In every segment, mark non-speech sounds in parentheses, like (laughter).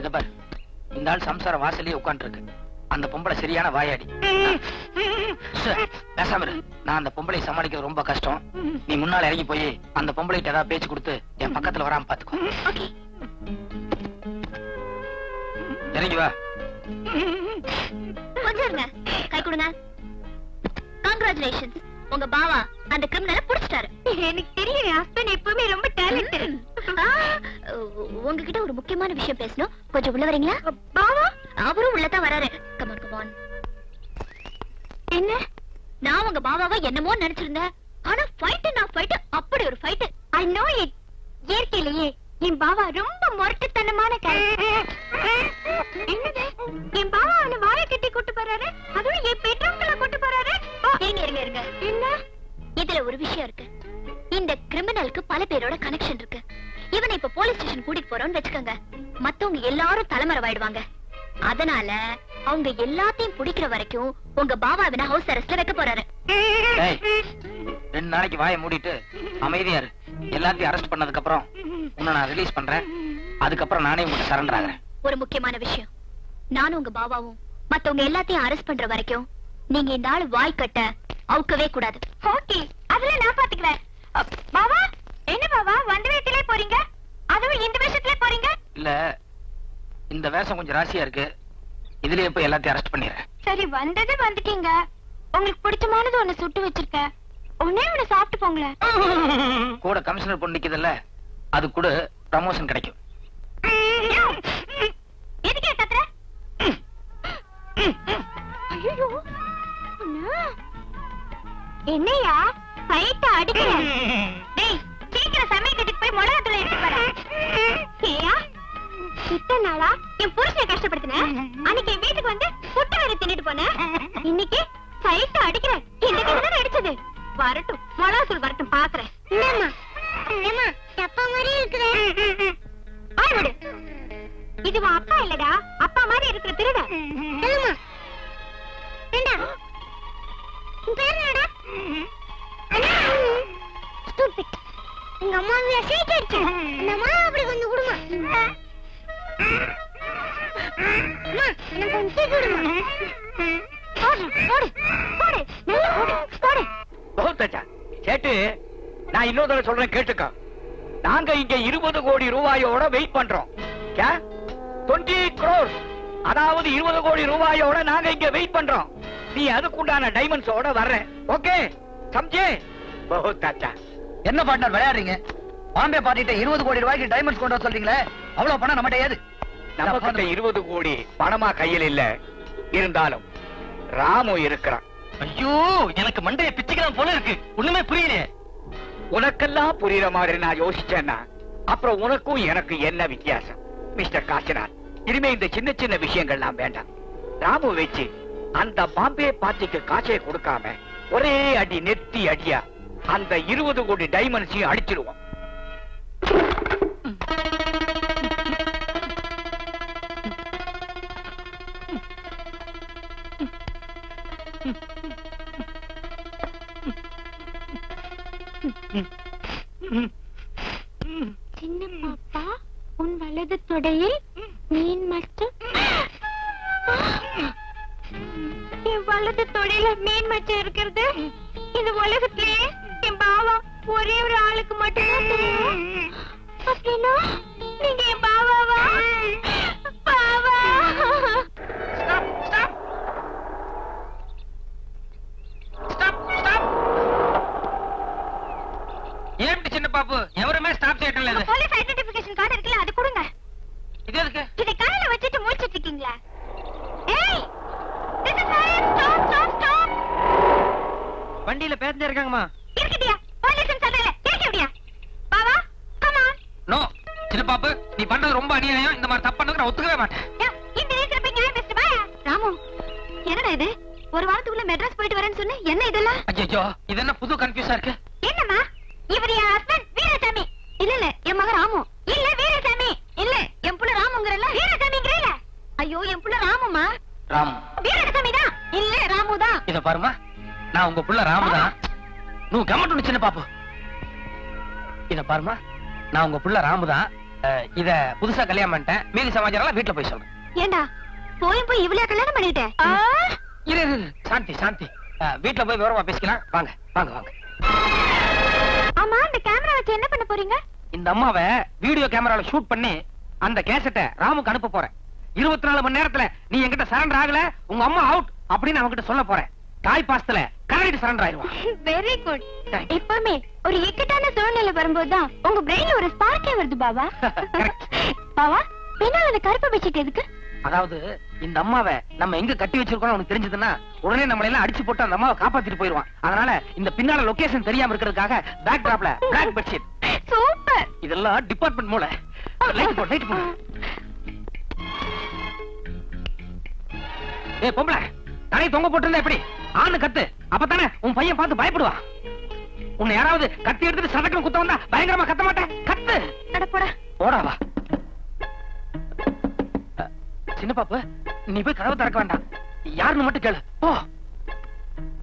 இத பாரு. இந்த ஆள் சம்சார வாசல்லயே உட்காந்துருக்கு அந்த பொம்பளை சரியான வாயாடி. பேசாம இரு. நான் அந்த பொம்பளை சமாளிக்கிறது ரொம்ப கஷ்டம். நீ முன்னால இறங்கி போய் அந்த பொம்பளைகிட்ட ஏதாவது பேச்சு கொடுத்து என் பக்கத்துல வராம பாத்துக்கோ. இறங்கி வா. கொஞ்சம் கை கொடுங்க. கங்க்ராச்சுலேஷன்ஸ் உங்க பாவா அந்த கிரிமினலை புடிச்சிட்டாரு. எனக்கு தெரியும் ஹஸ்பண்ட் எப்பவுமே ரொம்ப டேலண்டட் உங்ககிட்ட ஒரு முக்கியமான விஷயம் பேசணும். கொஞ்சம் உள்ள வரீங்களா? பாவா? அவரும் உள்ளதான் வராரு. கமான் கமான் என்ன? நான் உங்க பாபாவை என்னமோ நினைச்சிருந்தேன். ஆனா ஃபைட் நான் ஃபைட் அப்படி ஒரு ஃபைட் ஐ நோ இட் இயற்கையிலேயே என் பாவா ரொம்ப முரட்டுத்தனமான என்னது? என் பாவா அவனை வாயை கட்டி கூட்டு போறாரு? அதுவும் என் பெட்ரூம்குள்ள கூட்டு போறாரு? இருங்க இருங்க இருங்க. என்ன? இதுல ஒரு விஷயம் இருக்கு. இந்த கிரிமினலுக்கு பல பேரோட கனெக்ஷன் இருக்கு. இவனை இப்ப போலீஸ் ஸ்டேஷன் கூட்டிட்டு போறோம்னு வச்சுக்கோங்க. மத்தவங்க எல்லாரும் தலைமறைவாயிடுவாங்க. அதனால அவங்க எல்லாத்தையும் பிடிக்கிற வரைக்கும் உங்க பாவா இவனை ஹவுஸ் அரெஸ்ட்ல வைக்க போறாரு. டேய், ரெண்டு நாளைக்கு வாயை மூடிட்டு அமைதியா இரு. எல்லாத்தையும் அரெஸ்ட் பண்ணதுக்கு அப்புறம் உன்னை நான் ரிலீஸ் பண்றேன். அதுக்கப்புறம் நானே உங்கள்கிட்ட சரண்டர் ஆகுறேன். ஒரு முக்கியமான விஷயம். நானும் உங்க பாபாவும் மத்தவங்க எல்லாத்தையும் அரெஸ்ட் பண்ற வரைக்கும் நீங்க இந்த ஆளு வாய் கட்ட அவுக்கவே கூடாது. ஓகே அதுல நான் பாத்துக்கிறேன் பாபா என்ன பாபா வந்த வேகத்திலே போறீங்க அதுவும் இந்த வேஷத்திலே போறீங்க இல்ல இந்த வேஷம் கொஞ்சம் ராசியா இருக்கு. இதுலயே போய் எல்லாத்தையும் அரெஸ்ட் பண்ணிடுறேன். சரி வந்தது வந்துட்டீங்க. உங்களுக்கு பிடிச்சமானது ஒண்ணு சுட்டு வச்சிருக்கேன். ஒன்னே ஒண்ணு சாப்பிட்டு போங்களேன். கூட கமிஷனர் பொண்ணு நிக்குதுல்ல அது கூட ப்ரமோஷன் கிடைக்கும். எதுக்கே கத்துற ஐயோ. என்னையா? ஃபைட்ட அடிக்கிற. (laughs) டேய் சீக்கிரம் சமையல் போய் மிளகாத்தூள் எடுத்து வர ஏயா? இத்தனை நாளா என் புருஷனை கஷ்டப்படுத்தின? அன்னைக்கு என் வீட்டுக்கு வந்து புட்டு வேற தின்னுட்டு போன. இன்னைக்கு ஃபைட்ட அடிக்கிற இந்த கிட்ட அடிச்சது? வரட்டும். மிளகாத்தூள் வரட்டும் பாக்குறேன். தப்பா மாதிரி இருக்குதே. இது அப்பா இல்லடா. அப்பா மாதிரி இருக்கிற திருட. சேட்டு நான் இன்னொரு தடவை சொல்றேன் கேட்டுக்க. நாங்க இங்க இருபது கோடி ரூபாயோட வெயிட் பண்றோம். கே? Twenty crores. அதாவது இருபது கோடி ரூபாயோட நாங்க இங்க வெயிட் பண்றோம். நீ அதுக்குண்டான டைமண்ட்ஸோட வர்ற ஓகே? சம்ஜே? பகுத் அச்சா என்ன பார்ட்னர் விளையாடுறீங்க? பாம்பே பாட்டிட்ட இருபது கோடி ரூபாய்க்கு டைமண்ட்ஸ் கொண்டு சொல்றீங்களே? அவ்வளவு பணம் நம்மகிட்ட ஏது நம்ம கிட்ட இருபது கோடி பணமா கையில் இல்ல. இருந்தாலும் ராமு இருக்கிறான். ஐயோ எனக்கு மண்டைய பிச்சுக்கலாம் போல இருக்கு. ஒண்ணுமே புரியலையே. உனக்கெல்லாம் புரியுற மாதிரி நான் யோசிச்சேன்னா அப்புறம் உனக்கும் எனக்கு என்ன வித்தியாசம்? மிஸ்டர் காசிநாத் இனிமே இந்த சின்ன சின்ன விஷயங்கள்லாம் வேண்டாம். ராமு வச்சு அந்த பாம்பே பார்ட்டிக்கு காசை கொடுக்காம ஒரே அடி நெத்தி அடியா அந்த இருபது கோடி டைமண்ட்ஸையும் அடிச்சிருவோம் சின்ன பாப்பா உன் வலது தொடையில் மீன் மட்டும் என் வலது தொடையில மீன் மச்சம் இருக்கிறது. இந்த உலகத்திலேயே என் பாவா ஒரே ஒரு ஆளுக்கு மட்டும்தான் அப்படின்னா நீங்க என் பாவாவா பாவா ஏன் சின்ன பாப்பு எவருமே ஸ்டாப் செய்யட்டல இது போலீஸ் ஐடென்டிபிகேஷன் கார்டு இருக்குல்ல அது கொடுங்க இது எதுக்கு இதை கையில வச்சுட்டு முடிச்சிட்டு இருக்கீங்களா ஏய் this is fire. stop stop stop வண்டியில பேசஞ்சர் இருக்காங்கம்மா. இருக்கட்டியா? போலீஸ் சொல்றல இருக்கட்டியா பாவா கம் ஆன் நோ சின்ன பாப்பு நீ பண்றது ரொம்ப அநியாயம். இந்த மாதிரி தப்பு பண்ணதுக்கு நான் ஒத்துக்கவே மாட்டேன். இந்த நேரத்துல போய் நியாயம் பேசிட்டு ராமு என்னடா இது? ஒரு வாரத்துக்குள்ள மெட்ராஸ் போயிட்டு வரேன்னு சொன்ன என்ன இதெல்லாம்? ஐயோ இது என்ன புது கன்ஃபியூஸா இருக்கு? என்னம்மா? இவர் என் ஹஸ்பண்ட் வீரசாமி. இல்ல இல்ல என் மகன் ராமு. இல்ல வீரசாமி. இல்ல என் புள்ள ராமுங்கறல வீரசாமிங்கறல? ஐயோ என் புள்ள ராமுமா ராம். வீரசாமி தான் இல்ல ராமு தான் இத பாருமா நான் உங்க புள்ள ராமதான் நூ கம்மட்டு சின்ன பாப்பு. இத பாருமா நான் உங்க புள்ள ராமுதான் இத புதுசா கல்யாணம் பண்ணிட்டேன். மீதி சமாச்சாரம் எல்லாம் வீட்டுல போய் சொல்றேன். ஏண்டா போய் போய் இவ்வளவு கல்யாணம் பண்ணிட்டேன் இரு இரு சாந்தி சாந்தி. வீட்டுல போய் விவரமா பேசிக்கலாம். வாங்க வாங்க வாங்க. ஆமா அந்த கேமரா வச்சு என்ன பண்ண போறீங்க? இந்த அம்மாவை வீடியோ கேமரால ஷூட் பண்ணி அந்த கேசட்டை ராமுக்கு அனுப்ப போறேன். இருபத்தி நாலு மணி நேரத்துல நீ என்கிட்ட சரண்டர் ஆகல உங்க அம்மா அவுட் அப்படின்னு அவங்கிட்ட சொல்ல போறேன். தாய் பாசத்துல கரடிட்டு சரண்டர் ஆயிடுவான் வெரி குட் எப்பவுமே ஒரு இக்கட்டான சூழ்நிலை வரும்போதுதான் உங்க பிரெயின்ல ஒரு ஸ்பார்க்கே வருது பாபா. பாவா பின்னால அந்த கருப்பு பெட்ஷீட் எதுக்கு? அதாவது இந்த அம்மாவை நம்ம எங்க கட்டி வச்சிருக்கோம் அவனுக்கு தெரிஞ்சதுன்னா உடனே நம்மள எல்லாம் அடிச்சு போட்டு அந்த அம்மாவை காப்பாத்திட்டு போயிருவான். அதனால இந்த பின்னால லொகேஷன் தெரியாம இருக்கிறதுக்காக பேக் டிராப்ல பிளாக் பெட்ஷீட் சூப்பர் இதெல்லாம் டிபார்ட்மெண்ட் மூல லைட் போடு லைட் போடு. ஏய் பொம்பளை. தலையை தொங்க போட்டிருந்தா எப்படி? ஆணு கத்து. அப்பதானே உன் பையன் பார்த்து பயப்படுவான் உன்னை யாராவது கத்தி எடுத்துட்டு சதக்கம் குத்த வந்தா பயங்கரமா கத்த மாட்டேன். கத்து. அட போடா. ஓடாவா அஹ், சின்ன பாப்பு நீ போய் கதவை திறக்க வேண்டாம். யாருன்னு மட்டும் கேளு. போ.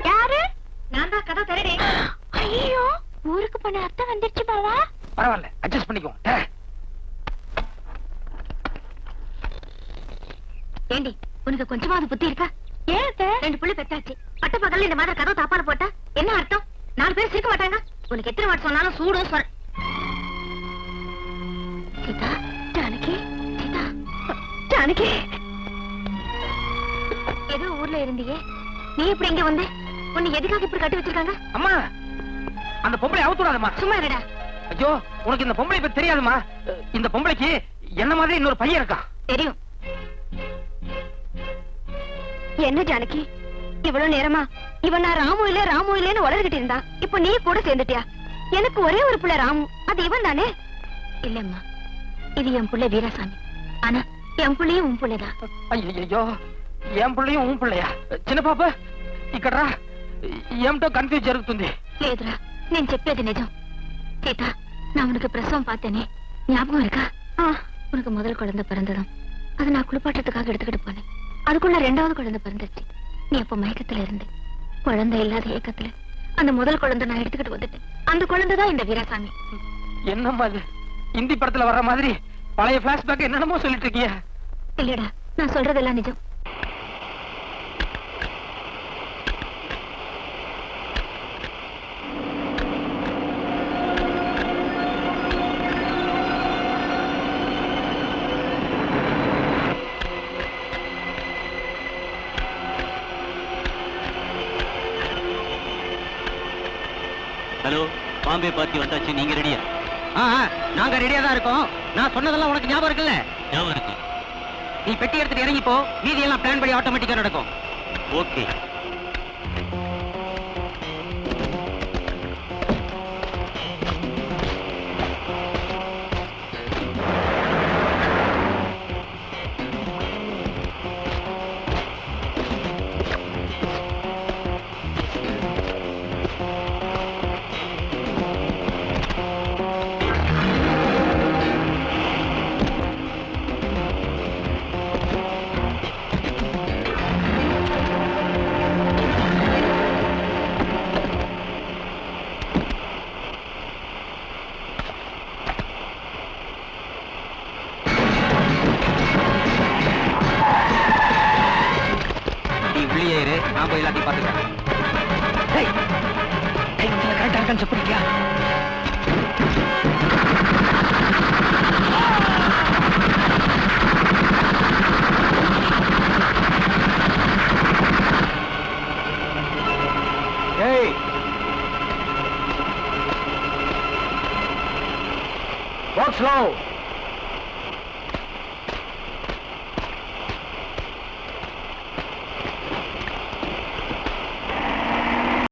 யாரு? நான் தான் கதை தரடே ஐயோ ஊருக்கு போன அத்தை வந்துருச்சு பாவா. பரவாயில்ல அட்ஜஸ்ட் பண்ணிக்கோ ஏண்டி உனக்கு கொஞ்சமாவது புத்தி இருக்கா? ஏன் ரெண்டு புள்ளி பெத்தாச்சு. பட்ட பகல்ல இந்த மாதிரி கதவு தாப்பால போட்டா என்ன அர்த்தம்? நாலு பேர் சிரிக்க மாட்டாங்க. உனக்கு எத்தனை வாட் சொன்னாலும் சூடும் சொல் சீதா ஜானகி சீதா. ஜானகி. ஏதோ ஊர்ல இருந்தியே. நீ எப்படி இங்க வந்த? உன்னை எதுக்காக இப்படி கட்டி வச்சிருக்காங்க? அம்மா அந்த பொம்பளை அவுத்துடாதம்மா சும்மா இருடா. ஐயோ உனக்கு இந்த பொம்பளை பத்தி தெரியாதுமா இந்த பொம்பளைக்கு என்ன மாதிரி இன்னொரு பையன் இருக்கான். தெரியும். என்ன ஜானகி இவ்வளவு நேரமா இவன் நான் ராமு இல்ல ராமு இல்லன்னு வளர்கிட்டு இருந்தா இப்ப நீ கூட சேர்ந்துட்டியா எனக்கு ஒரே ஒரு புள்ள ராமு அது இவன் தானே இல்லம்மா இது என் புள்ள வீராசாமி ஆனா என் புள்ளையும் உன் புள்ளைதான் ஐயோ என் பிள்ளையும் உன் பிள்ளையா చిన్న పాప ఇక్కడ ఏమిటో కన్ఫ్యూజ్ జరుగుతుంది లేదురా నేను చెప్పేది నిజం సీత நான் உனக்கு பிரசவம் பார்த்தேனே ஞாபகம் இருக்கா உனக்கு முதல் குழந்தை பிறந்ததும் அது நான் குளிப்பாட்டத்துக்காக எடுத்துக்கிட்டு போனேன் அதுக்குள்ள ரெண்டாவது குழந்தை பிறந்துச்சு நீ அப்ப மயக்கத்துல இருந்து. குழந்தை இல்லாத ஏக்கத்துல. அந்த முதல் குழந்தை நான் எடுத்துக்கிட்டு வந்துட்டேன். அந்த குழந்தை தான் இந்த வீராசாமி. என்னம்மா இது இந்தி படத்துல வர்ற மாதிரி பழைய பிளாஷ்பேக் என்னென்னமோ சொல்லிட்டு இருக்கிய. இல்லடா நான் சொல்றதெல்லாம் நிஜம். ஹலோ பாம்பே பார்ட்டி வந்தாச்சு நீங்க ரெடியா நாங்க ரெடியா தான் இருக்கோம். நான் சொன்னதெல்லாம் உனக்கு ஞாபகம் இருக்குல்ல? ஞாபகம் இருக்கு. நீ பெட்டி எடுத்துட்டு இறங்கி போ. மீதி எல்லாம் பிளான் படி ஆட்டோமேட்டிக்கா நடக்கும். ஓகே. நான் போய் எல்லாத்தையும் டேய் கரெக்டா இருக்கான்னு செக் Walk slow.